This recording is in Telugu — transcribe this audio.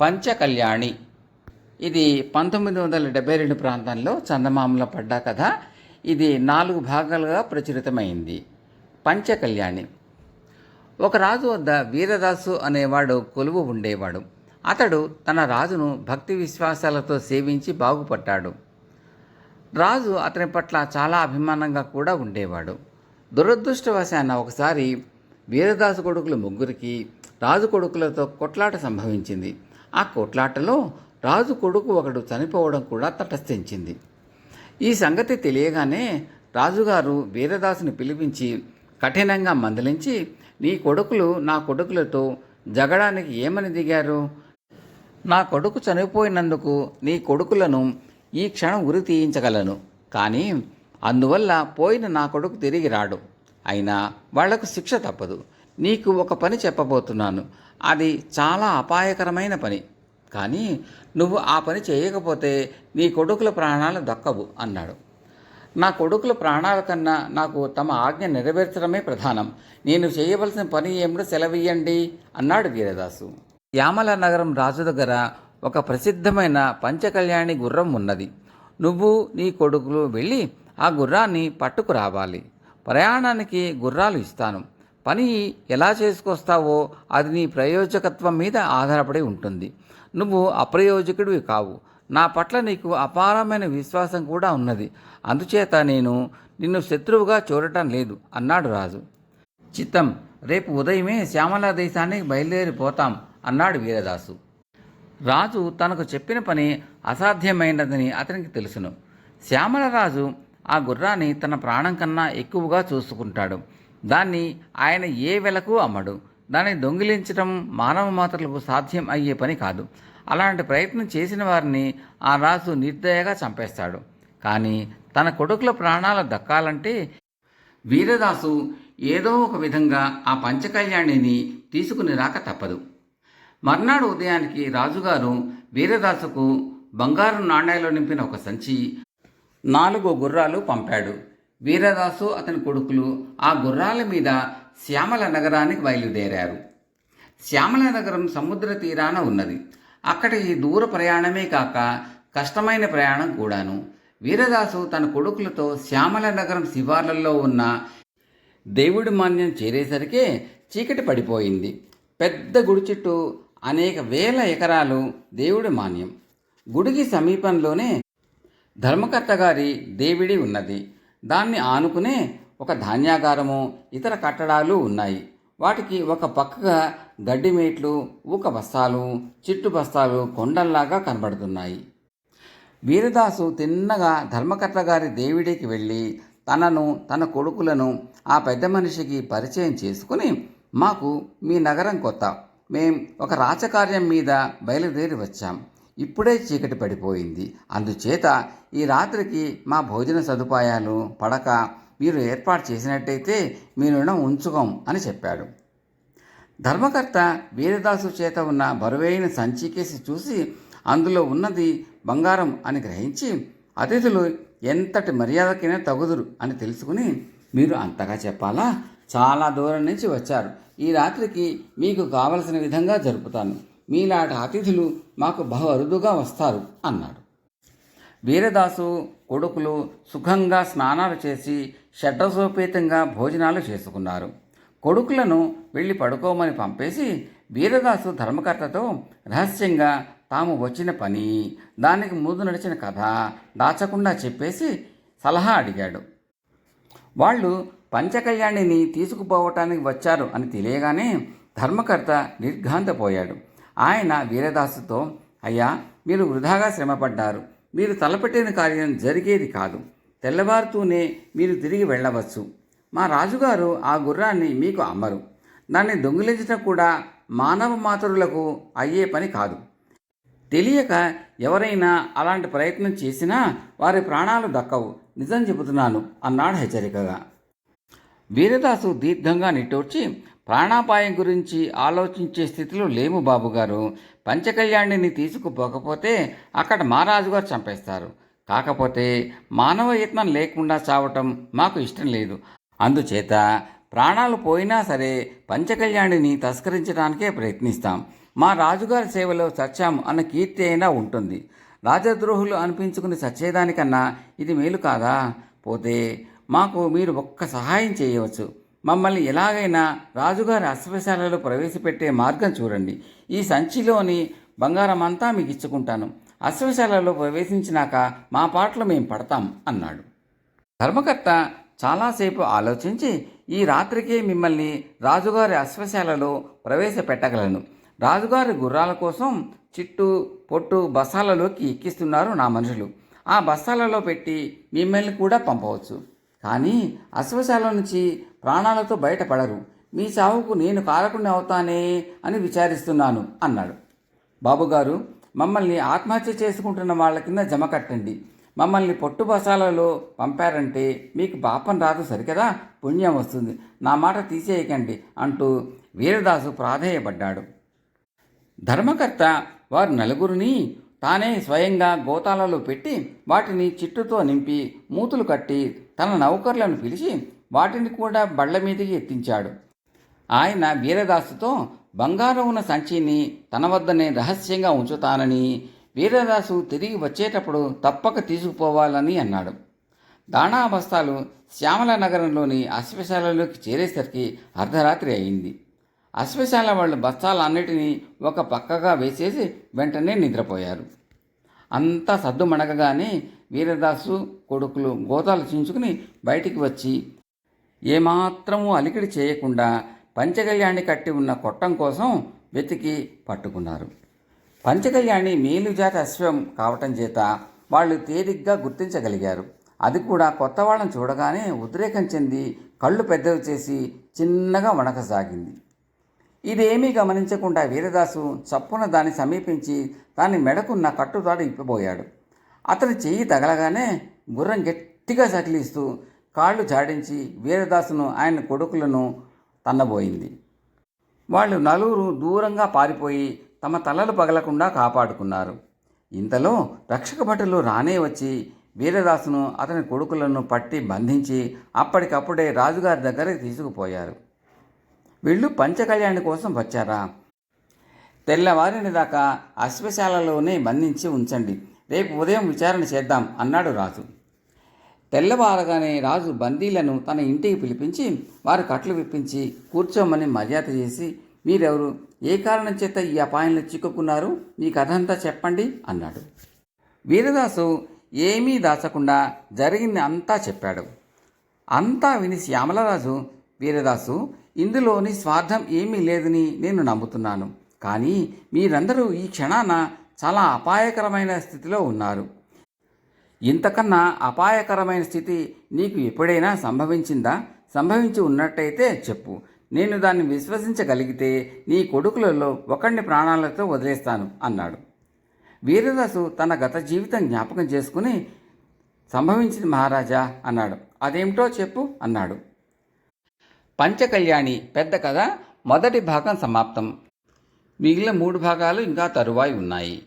పంచకళ్యాణి. ఇది పంతొమ్మిది వందల డెబ్బై రెండు ప్రాంతంలో చందమామలో పడ్డ కథ. ఇది నాలుగు భాగాలుగా ప్రచురితమైంది. పంచకళ్యాణి. ఒక రాజు వద్ద వీరదాసు అనేవాడు కొలువు ఉండేవాడు. అతడు తన రాజును భక్తి విశ్వాసాలతో సేవించి బాగుపడ్డాడు. రాజు అతని పట్ల చాలా అభిమానంగా కూడా ఉండేవాడు. దురదృష్టవశాన ఒకసారి వీరదాసు కొడుకులు ముగ్గురికి రాజు కొడుకులతో కొట్లాట సంభవించింది. ఆ కొట్లాటలో రాజు కొడుకు ఒకడు చనిపోవడం కూడా తటస్థించింది. ఈ సంగతి తెలియగానే రాజుగారు వీరదాసుని పిలిపించి కఠినంగా మందలించి నీ కొడుకులు నా కొడుకులతో జగడానికి ఏమని దిగారు? నా కొడుకు చనిపోయినందుకు నీ కొడుకులను ఈ క్షణం ఉరి తీయించగలను. కానీ అందువల్ల పోయిన నా కొడుకు తిరిగి రాడు. అయినా వాళ్ళకు శిక్ష తప్పదు. నీకు ఒక పని చెప్పబోతున్నాను. అది చాలా అపాయకరమైన పని. కానీ నువ్వు ఆ పని చేయకపోతే నీ కొడుకుల ప్రాణాలు దక్కవు అన్నాడు. నా కొడుకుల ప్రాణాల కన్నా నాకు తమ ఆజ్ఞ నెరవేర్చడమే ప్రధానం. నేను చేయవలసిన పని ఏమిటో సెలవియ్యండి అన్నాడు వీరదాసు. యామల నగరం రాజు దగ్గర ఒక ప్రసిద్ధమైన పంచకళ్యాణి గుర్రం ఉన్నది. నువ్వు నీ కొడుకులు వెళ్ళి ఆ గుర్రాన్ని పట్టుకురావాలి. ప్రయాణానికి గుర్రాలు ఇస్తాను. పని ఎలా చేసుకొస్తావో అది నీ ప్రయోజకత్వం మీద ఆధారపడి ఉంటుంది. నువ్వు అప్రయోజకుడివి కావు. నా పట్ల నీకు అపారమైన విశ్వాసం కూడా ఉన్నది. అందుచేత నేను నిన్ను శత్రువుగా చూడటం లేదు అన్నాడు రాజు. చిత్తం రేపు ఉదయమే శ్యామల దేశానికి బయలుదేరిపోతాం అన్నాడు వీరదాసు. రాజు తనకు చెప్పిన పని అసాధ్యమైనదని అతనికి తెలుసును. శ్యామలరాజు ఆ గుర్రాన్ని తన ప్రాణం కన్నా ఎక్కువగా చూసుకుంటాడు. దాన్ని ఆయన ఏ వెలకు అమ్మడు. దాన్ని దొంగిలించడం మానవ మాత్రలకు సాధ్యం అయ్యే పని కాదు. అలాంటి ప్రయత్నం చేసిన వారిని ఆ రాజు నిర్దయగా చంపేస్తాడు. కానీ తన కొడుకుల ప్రాణాలు దక్కాలంటే వీరదాసు ఏదో ఒక విధంగా ఆ పంచకళ్యాణిని తీసుకుని రాక తప్పదు. మర్నాడు ఉదయానికి రాజుగారు వీరదాసుకు బంగారు నాణ్యాలు నింపిన ఒక సంచి నాలుగు గుర్రాలు పంపాడు. వీరదాసు అతని కొడుకులు ఆ గుర్రాల మీద శ్యామల నగరానికి బయలుదేరారు. శ్యామల నగరం సముద్ర తీరాన ఉన్నది. అక్కడ ఈ దూర ప్రయాణమే కాక కష్టమైన ప్రయాణం కూడాను. వీరదాసు తన కొడుకులతో శ్యామల నగరం శివార్లలో ఉన్న దేవుడి మాన్యం చేరేసరికే చీకటి పడిపోయింది. పెద్ద గుడి చుట్టూ అనేక వేల ఎకరాలు దేవుడి మాన్యం. గుడికి సమీపంలోనే ధర్మకర్త గారి దేవిడి ఉన్నది. దాన్ని ఆనుకునే ఒక ధాన్యాగారము ఇతర కట్టడాలు ఉన్నాయి. వాటికి ఒక పక్కగా గడ్డి మేట్లు ఊక బస్తాలు చిట్టు బస్తాలు కొండల్లాగా కనబడుతున్నాయి. వీరదాసు తిన్నగా ధర్మకర్త గారి దేవుడికి వెళ్ళి తనను తన కొడుకులను ఆ పెద్ద మనిషికి పరిచయం చేసుకుని మాకు మీ నగరం కొత్త. మేం ఒక రాచకార్యం మీద బయలుదేరి వచ్చాం. ఇప్పుడే చీకటి పడిపోయింది. అందుచేత ఈ రాత్రికి మా భోజన సదుపాయాలు పడక మీరు ఏర్పాటు చేసినట్టయితే మీ రుణం ఉంచుకోం అని చెప్పాడు. ధర్మకర్త వీరదాసు చేత ఉన్న బరువైన సంచికేసి చూసి అందులో ఉన్నది బంగారం అని గ్రహించి అతిథులు ఎంతటి మర్యాదకైనా తగుదురు అని తెలుసుకుని మీరు అంతగా చెప్పాలా? చాలా దూరం నుంచి వచ్చారు. ఈ రాత్రికి మీకు కావలసిన విధంగా జరుపుతాను. మీలాంటి అతిథులు మాకు బహు అరుదుగా వస్తారు అన్నాడు. వీరదాసు కొడుకులు సుఖంగా స్నానాలు చేసి షడ్డసోపేతంగా భోజనాలు చేసుకున్నారు. కొడుకులను వెళ్ళి పడుకోమని పంపేసి వీరదాసు ధర్మకర్తతో రహస్యంగా తాము వచ్చిన పని దానికి ముందు నడిచిన కథ దాచకుండా చెప్పేసి సలహా అడిగాడు. వాళ్ళు పంచకళ్యాణిని తీసుకుపోవటానికి వచ్చారు అని తెలియగానే ధర్మకర్త నిర్ఘాంతపోయాడు. ఆయన వీరదాసుతో అయ్యా మీరు వృధాగా శ్రమపడ్డారు. మీరు తలపెట్టిన కార్యం జరిగేది కాదు. తెల్లవారుతూనే మీరు తిరిగి వెళ్ళవచ్చు. మా రాజుగారు ఆ గుర్రాన్ని మీకు అమ్మరు. దాన్ని దొంగిలించడం కూడా మానవ మాతరులకు అయ్యే పని కాదు. తెలియక ఎవరైనా అలాంటి ప్రయత్నం చేసినా వారి ప్రాణాలు దక్కవు. నిజం చెబుతున్నాను అన్నాడు హెచ్చరికగా. వీరదాసు దీర్ఘంగా నిట్టూర్చి ప్రాణాపాయం గురించి ఆలోచించే స్థితిలో లేము బాబుగారు పంచకళ్యాణిని తీసుకుపోకపోతే అక్కడ మహారాజుగారు చంపేస్తారు. కాకపోతే మానవ యత్నం లేకుండా చావటం మాకు ఇష్టం లేదు. అందుచేత ప్రాణాలు పోయినా సరే పంచకళ్యాణిని తస్కరించడానికే ప్రయత్నిస్తాం. మా రాజుగారి సేవలో చచ్చాము అన్న కీర్తి అయినా ఉంటుంది. రాజద్రోహులు అనిపించుకుని చచ్చేదానికన్నా ఇది మేలు కాదా? పోతే మాకు మీరు ఒక్క సహాయం చేయవచ్చు. మమ్మల్ని ఎలాగైనా రాజుగారి అశ్వశాలలో ప్రవేశపెట్టే మార్గం చూడండి. ఈ సంచిలోని బంగారం అంతా మీకు ఇచ్చుకుంటాను అశ్వశాలలో ప్రవేశించినాక మా పాటలు మేము పడతాం అన్నాడు. ధర్మకర్త చాలాసేపు ఆలోచించి ఈ రాత్రికే మిమ్మల్ని రాజుగారి అశ్వశాలలో ప్రవేశపెట్టగలను. రాజుగారి గుర్రాల కోసం చిట్టు పొట్టు బస్సాలలోకి ఎక్కిస్తున్నారు నా మనుషులు. ఆ బస్తాలలో పెట్టి మిమ్మల్ని కూడా పంపవచ్చు. కానీ అశ్వశాల నుంచి ప్రాణాలతో బయటపడరు. మీ చావుకు నేను కారకుని అవుతానే అని విచారిస్తున్నాను అన్నాడు. బాబుగారు మమ్మల్ని ఆత్మహత్య చేసుకుంటున్న వాళ్ళ కింద జమ కట్టండి. మమ్మల్ని పొట్టు బసాలలో పంపారంటే మీకు పాపం రాదు సరికదా? పుణ్యం వస్తుంది. నా మాట తీసేయకండి అంటూ వీరదాసు ప్రాధేయపడ్డాడు. ధర్మకర్త వారు నలుగురిని తానే స్వయంగా గోతాలలో పెట్టి వాటిని చిట్టుతో నింపి మూతులు కట్టి తన నౌకర్లను పిలిచి వాటిని కూడా బళ్ళ మీదకి ఎత్తించాడు. ఆయన వీరదాసుతో బంగారం ఉన్న సంచిని తన వద్దనే రహస్యంగా ఉంచుతానని వీరదాసు తిరిగి వచ్చేటప్పుడు తప్పక తీసుకుపోవాలని అన్నాడు. దాణా బస్తాలు శ్యామల నగరంలోని అశ్వశాలలోకి చేరేసరికి అర్ధరాత్రి అయింది. అశ్వశాల వాళ్ళు బస్తాలన్నిటినీ ఒక పక్కగా వేసేసి వెంటనే నిద్రపోయారు. అంతా సద్దుమణగగానే వీరదాసు కొడుకులు గోతాలు చించుకుని బయటికి వచ్చి ఏమాత్రము అలికిడి చేయకుండా పంచకళ్యాణి కట్టి ఉన్న కొట్టం కోసం వెతికి పట్టుకున్నారు. పంచకళ్యాణి మేలుజాతి అశ్వం కావటం చేత వాళ్ళు తేలిగ్గా గుర్తించగలిగారు. అది కూడా కొత్త వాళ్ళని చూడగానే ఉద్రేకం చెంది కళ్ళు పెద్దవి చేసి చిన్నగా వణకసాగింది. ఇదేమీ గమనించకుండా వీరదాసు చప్పున దాన్ని సమీపించి దాని మెడకున్న కట్టుదాడు ఇప్పిపోయాడు అతని చెయ్యి తగలగానే గుర్రం గట్టిగా సకిలిస్తూ కాళ్ళు జాడించి వీరదాసును ఆయన కొడుకులను తన్నబోయింది. వాళ్ళు నలుగురు దూరంగా పారిపోయి తమ తలలు పగలకుండా కాపాడుకున్నారు. ఇంతలో రక్షక భటులు రానే వచ్చి వీరదాసును అతని కొడుకులను పట్టి బంధించి అప్పటికప్పుడే రాజుగారి దగ్గరికి తీసుకుపోయారు. వీళ్ళు పంచకళ్యాణి కోసం వచ్చారా? తెల్లవారిన దాకా అశ్వశాలలోనే బంధించి ఉంచండి. రేపు ఉదయం విచారణ చేద్దాం అన్నాడు రాజు. తెల్లవారగానే రాజు బందీలను తన ఇంటికి పిలిపించి వారు కట్లు విప్పించి కూర్చోమని మర్యాద చేసి మీరెవరు? ఏ కారణం చేత ఈ అపాయంలో చిక్కుకున్నారు? మీ కథ అంతా చెప్పండి అన్నాడు. వీరదాసు ఏమీ దాచకుండా జరిగింది అంతా చెప్పాడు. అంతా విని శ్యామలరాజు వీరదాసు ఇందులోని స్వార్థం ఏమీ లేదని నేను నమ్ముతున్నాను. కానీ మీరందరూ ఈ క్షణాన చాలా అపాయకరమైన స్థితిలో ఉన్నారు. ఇంతకన్నా అపాయకరమైన స్థితి నీకు ఎప్పుడైనా సంభవించిందా? సంభవించి ఉన్నట్టయితే చెప్పు. నేను దాన్ని విశ్వసించగలిగితే నీ కొడుకులలో ఒకరిని ప్రాణాలతో వదిలేస్తాను అన్నాడు. వీరదాసు తన గత జీవితం జ్ఞాపకం చేసుకుని సంభవించింది మహారాజా అన్నాడు. అదేమిటో చెప్పు అన్నాడు. పంచకళ్యాణి పెద్ద కథ. మొదటి భాగం సమాప్తం. మిగిలిన మూడు భాగాలు ఇంకా తరువాయి ఉన్నాయి.